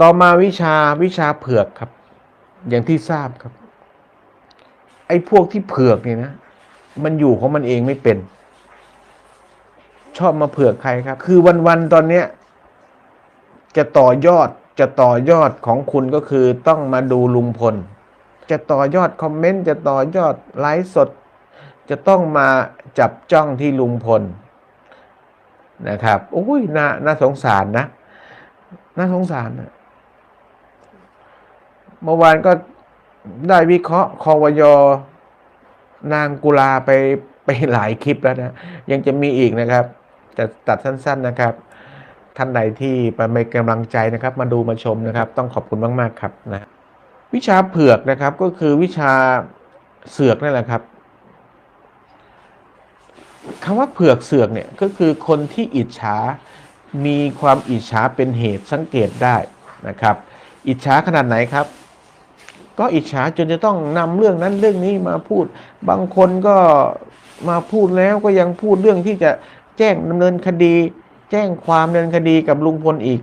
ต่อมาวิชาวิชาเผือกครับ อย่างที่ทราบครับ ไอ้พวกที่เผือกเนี่ยนะ มันอยู่ของมันเองไม่เป็น ชอบมาเผือกใครครับ คือวันๆตอนเนี้ยจะต่อยอดจะต่อยอดของคุณก็คือต้องมาดูลุงพล จะต่อยอดคอมเมนต์จะต่อยอดไลฟ์สด จะต้องมาจับจ้องที่ลุงพลนะครับโอ้ยน่าน่าสงสารนะ น่าสงสารนะ เมื่อวานก็ได้วิเคราะห์คอวยนางกุลาไปไปหลายคลิปแล้วนะ ยังจะมีอีกนะครับจะตัดสั้นๆนะครับ ท่านใดที่ไปมีกำลังใจนะครับ มาดูมาชมนะครับ ต้องขอบคุณมาก ๆ ครับนะวิชาเผือกนะครับก็คือวิชาเสือกนั่นแหละครับคำว่าเผือกเสือกเนี่ยก็คือคนที่อิจฉา มีความอิจฉาเป็นเหตุสังเกตได้นะครับ อิจฉาขนาดไหนครับ ก็อิจฉาจนจะต้องนำเรื่องนั้นเรื่องนี้มาพูด บางคนก็มาพูดแล้วก็ยังพูดเรื่องที่จะแจ้งดำเนินคดี แจ้งความดำเนินคดีกับลุงพลอีก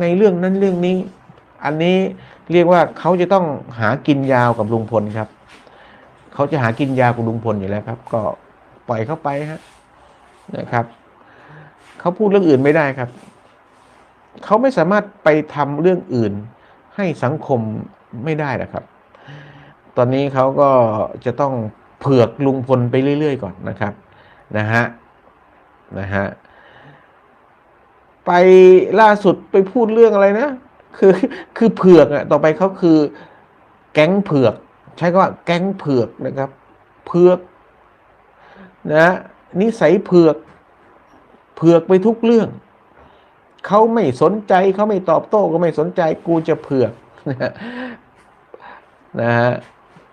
ในเรื่องนั้นเรื่องนี้ อันนี้เรียกว่าเขาจะต้องหากินยาวกับลุงพลครับ เขาจะหากินยาวกับลุงพลอยู่แล้วครับ ก็ปล่อยเข้าไปฮะนะครับเขาพูดเรื่องอื่นไม่ได้ครับ เขาไม่สามารถไปทำเรื่องอื่น ให้สังคม ไม่ได้นะครับ ตอนนี้เขาก็จะต้องเผือกลุงพลไปเรื่อย ๆ ก่อนนะครับนะฮะนะฮะไปล่าสุดไปพูดเรื่องอะไรนะ คือคือเผือกอะต่อไปเขาคือ แก๊งเผือก ใช้คำว่าแก๊งเผือกนะครับ เผือกนะนิสัยเผือกเผือกไปทุกเรื่องเขาไม่สนใจเขาไม่ตอบโต้ก็ไม่สนใจกูจะเผือก นะฮะ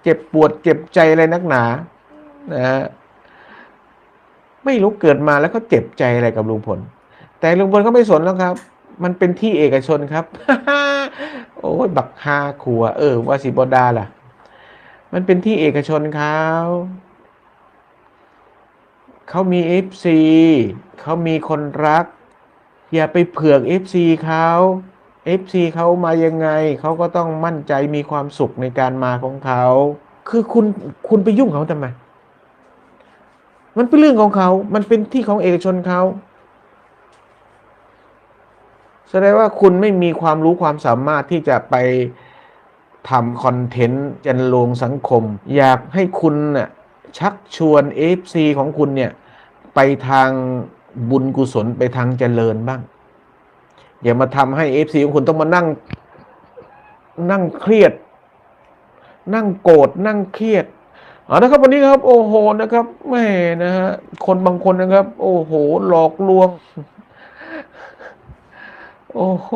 เจ็บปวดเจ็บใจอะไรนักหนานะฮะไม่รู้เกิดมาแล้วเขาเจ็บใจอะไรกับลุงพล แต่ลุงพลเขาไม่สนแล้วครับ มันเป็นที่เอกชนครับ โอ้ยบักฮาขัว เออว่าสิบดาล่ะ มันเป็นที่เอกชนเขาเขามีเอฟซีเขามีคนรัก อย่าไปเผือกเอฟซีเขา เอฟซีเขามายังไงเขาก็ต้องมั่นใจมีความสุขในการมาของเขา คือคุณคุณไปยุ่งเขาทำไม มันเป็นเรื่องของเขา มันเป็นที่ของเอกชนเขาแสดงว่าคุณไม่มีความรู้ความสามารถที่จะไปทำคอนเทนต์จันลงสังคม อยากให้คุณน่ะชักชวน FC ของคุณเนี่ย ไปทางบุญกุศลไปทางเจริญบ้าง อย่ามาทำให้ FC ของคุณต้องมานั่ง นั่งเครียด นั่งโกรธนั่งเครียดเอานะครับวันนี้ครับ โอ้โหนะครับแม่นะฮะคนบางคนนะครับ โอ้โห หลอกลวง โอ้โห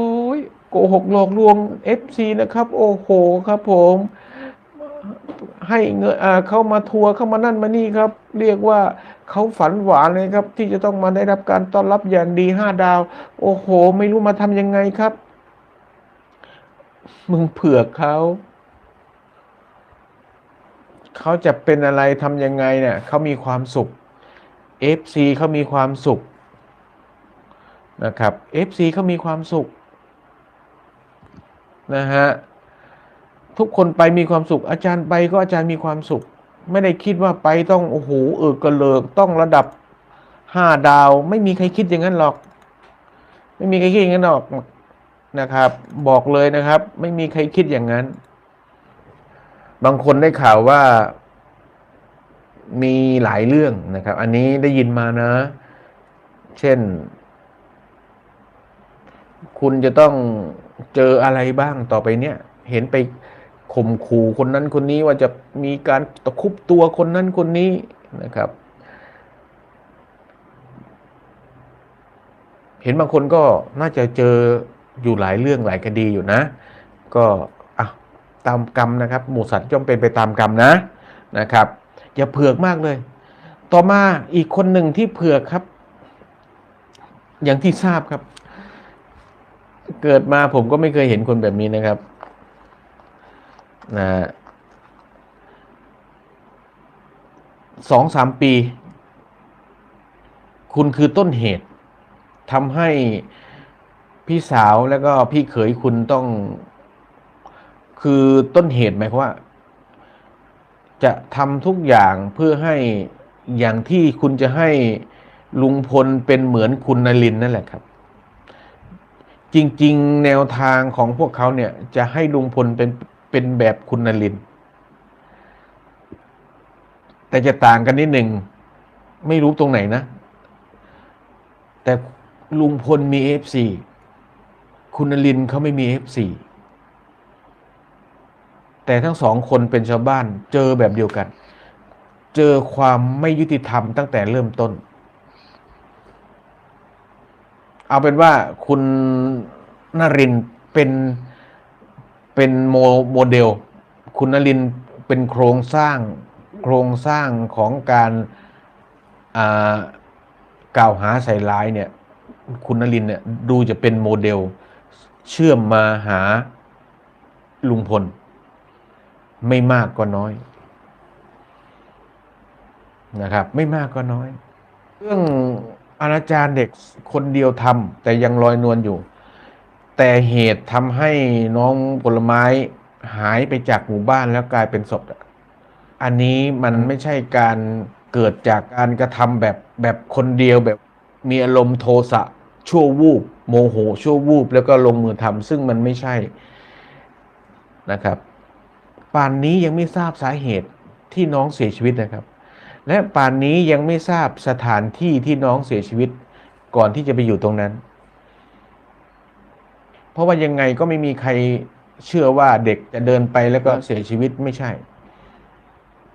โกหกหลอกลวง FC นะครับ โอ้โหครับ ผม ให้เงินเข้ามาทัวร์เข้ามานั่นมานี่ครับ เรียกว่า เขาฝันหวานเลยครับ ที่จะต้องมาได้รับการต้อนรับอย่างดีห้าดาว โอ้โห ไม่รู้มาทำยังไงครับ มึงเผือกเขาเขาจะเป็นอะไรทำยังไงเนี่ยเขามีความสุข FC เขามีความสุขนะครับ FC เขามีความสุขนะฮะทุกคนไปมีความสุข อาจารย์ไปก็อาจารย์มีความสุข ไม่ได้คิดว่าไปต้องโอ้โหเออกระเลิกต้องระดับห้าดาว ไม่มีใครคิดอย่างนั้นหรอก ไม่มีใครคิดอย่างนั้นหรอกนะครับ บอกเลยนะครับ ไม่มีใครคิดอย่างนั้น บางคนได้ข่าวว่ามีหลายเรื่องนะครับ อันนี้ได้ยินมานะ เช่น คุณจะต้องเจออะไรบ้างต่อไปเนี่ย เห็นไป ข่มขู่คนนั้นคนนี้ว่าจะมีการตะคุบตัวคนนั้นคนนี้นะครับ เห็นบางคนก็น่าจะเจออยู่หลายเรื่องหลายคดีอยู่นะ ก็อะตามกรรมนะครับ หมูสัตว์ย่อมเป็นไปตามกรรมนะนะครับ อย่าเผือกมากเลย ต่อมาอีกคนหนึ่งที่เผือกครับ อย่างที่ทราบครับ เกิดมาผมก็ไม่เคยเห็นคนแบบนี้นะครับ นะสองสามปี คุณคือต้นเหตุทำให้พี่สาวแล้วก็พี่เขยคุณต้อง คือต้นเหตุหมายความว่า จะทำทุกอย่างเพื่อให้อย่างที่คุณจะให้ลุงพลเป็นเหมือนคุณนลินนั่นแหละครับ จริง ๆ แนวทางของพวกเขาเนี่ย จะให้ลุงพลเป็น เป็นแบบคุณนลิน แต่จะต่างกันนิดหนึ่ง ไม่รู้ตรงไหนนะ แต่ลุงพลมีเอฟซีคุณนลินเขาไม่มีเอฟซีแต่ทั้งสองคนเป็นชาวบ้านเจอแบบเดียวกัน เจอความไม่ยุติธรรมตั้งแต่เริ่มต้น เอาเป็นว่าคุณนรินทร์เป็น เป็นโมโมเดล คุณนรินเป็นโครงสร้างโครงสร้างของการกล่าวหาใส่ร้ายเนี่ย คุณนรินเนี่ยดูจะเป็นโมเดล เชื่อมมาหาลุงพล ไม่มากก็น้อยนะครับ ไม่มากก็น้อย เรื่องอนาจารเด็กคนเดียวทำแต่ยังลอยนวลอยู่ แต่เหตุทำให้น้องผลไม้หายไปจากหมู่บ้านแล้วกลายเป็นศพอันนี้มันไม่ใช่การเกิดจากการกระทำแบบแบบคนเดียวแบบมีอารมณ์โทสะชั่ววูบโมโหชั่ววูบแล้วก็ลงมือทำซึ่งมันไม่ใช่นะครับป่านนี้ยังไม่ทราบสาเหตุที่น้องเสียชีวิตนะครับ และป่านนี้ยังไม่ทราบสถานที่ที่น้องเสียชีวิต ก่อนที่จะไปอยู่ตรงนั้น เพราะว่ายังไงก็ไม่มีใครเชื่อว่าเด็กจะเดินไปแล้วก็เสียชีวิตไม่ใช่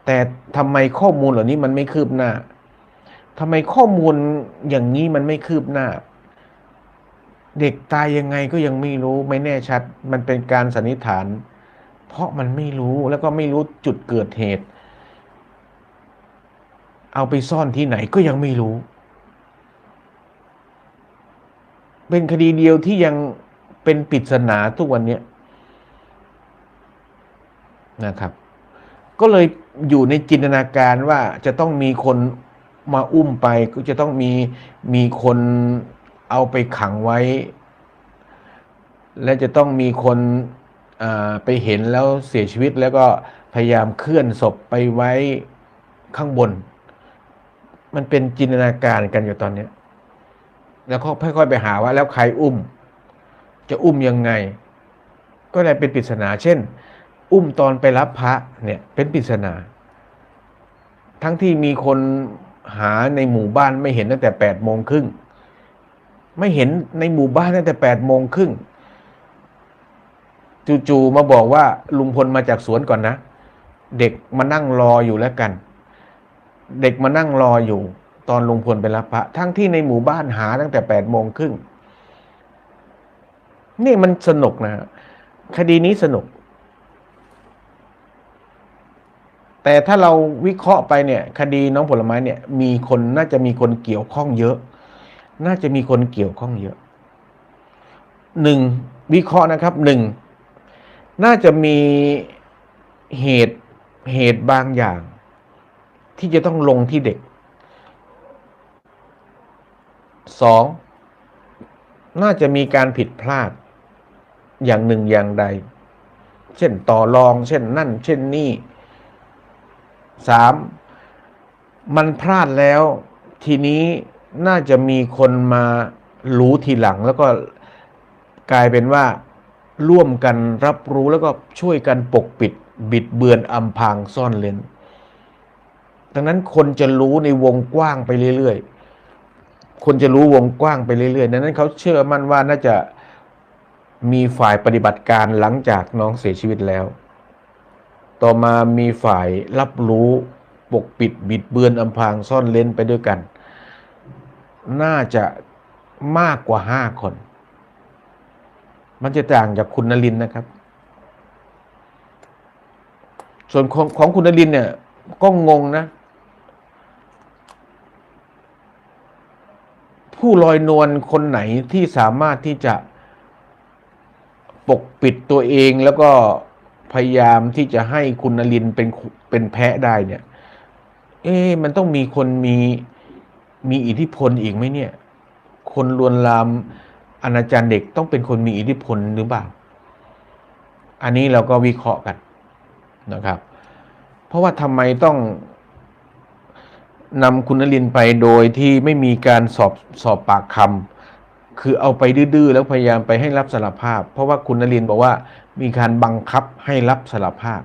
แต่ทำไมข้อมูลเหล่านี้มันไม่คืบหน้าทำไมข้อมูลอย่างนี้มันไม่คืบหน้า เด็กตายยังไงก็ยังไม่รู้ไม่แน่ชัด มันเป็นการสันนิษฐาน เพราะมันไม่รู้แล้วก็ไม่รู้จุดเกิดเหตุ เอาไปซ่อนที่ไหนก็ยังไม่รู้ เป็นคดีเดียวที่ยัง เป็นปริศนาทุกวันนี้นะครับ ก็เลยอยู่ในจินตนาการว่าจะต้องมีคนมาอุ้มไป ก็จะต้องมีมีคนเอาไปขังไว้ และจะต้องมีคนไปเห็นแล้วเสียชีวิตแล้วก็พยายามเคลื่อนศพไปไว้ข้างบน มันเป็นจินตนาการกันอยู่ตอนนี้ แล้วก็ค่อยๆไปหาว่าแล้วใครอุ้ม จะอุ้มยังไง ก็เลยเป็นปริศนา เช่น อุ้มตอนไปรับพระเนี่ยเป็นปริศนา ทั้งที่มีคนหาในหมู่บ้านไม่เห็นตั้งแต่แปดโมงครึ่งไม่เห็นในหมู่บ้านตั้งแต่แปดโมงครึ่งจู่ๆมาบอกว่าลุงพลมาจากสวนก่อนนะ เด็กมานั่งรออยู่แล้วกัน เด็กมานั่งรออยู่ ตอนลุงพลไปรับพระ ทั้งที่ในหมู่บ้านหาตั้งแต่แปดโมงครึ่ง นี่มันสนุกนะฮะคดีนี้สนุก แต่ถ้าเราวิเคราะห์ไปเนี่ย คดีน้องผลไม้เนี่ย มีคนน่าจะมีคนเกี่ยวข้องเยอะ น่าจะมีคนเกี่ยวข้องเยอะหนึ่งวิเคราะห์นะครับหนึ่งน่าจะมีเหตุเหตุบางอย่าง ที่จะต้องลงที่เด็กสองน่าจะมีการผิดพลาด อย่างหนึ่งอย่างใด เช่นต่อรอง เช่นนั่น เช่นนี่สามมันพลาดแล้ว ทีนี้น่าจะมีคนมารู้ทีหลังแล้วก็กลายเป็นว่าร่วมกันรับรู้แล้วก็ช่วยกันปกปิด บิดเบือนอำพางซ่อนเลนดังนั้นคนจะรู้ในวงกว้างไปเรื่อยๆ คนจะรู้วงกว้างไปเรื่อยๆ ดังนั้นเขาเชื่อมั่นว่าน่าจะ มีฝ่ายปฏิบัติการหลังจากน้องเสียชีวิตแล้ว ต่อมามีฝ่ายรับรู้ปกปิดบิดเบือนอำพรางซ่อนเลนไปด้วยกัน น่าจะมากกว่าห้าคน มันจะต่างจากคุณนลินทร์นะครับ ส่วนของของคุณนลินทร์เนี่ย ก็งงนะ ผู้ลอยนวลคนไหนที่สามารถที่จะ ปกปิดตัวเองแล้วก็พยายามที่จะให้คุณนลินทร์เป็นเป็นแพะได้เนี่ย เอ๊มันต้องมีคนมีมีอิทธิพลอีกไหมเนี่ย คนลวนลามอนาจารเด็กต้องเป็นคนมีอิทธิพลหรือเปล่า อันนี้เราก็วิเคราะห์กันนะครับ เพราะว่าทำไมต้องนำคุณนลินไปโดยที่ไม่มีการสอบสอบปากคำ คือเอาไปดื้อๆแล้วพยายามไปให้รับสารภาพ เพราะว่าคุณนรินบอกว่ามีการบังคับให้รับสารภาพ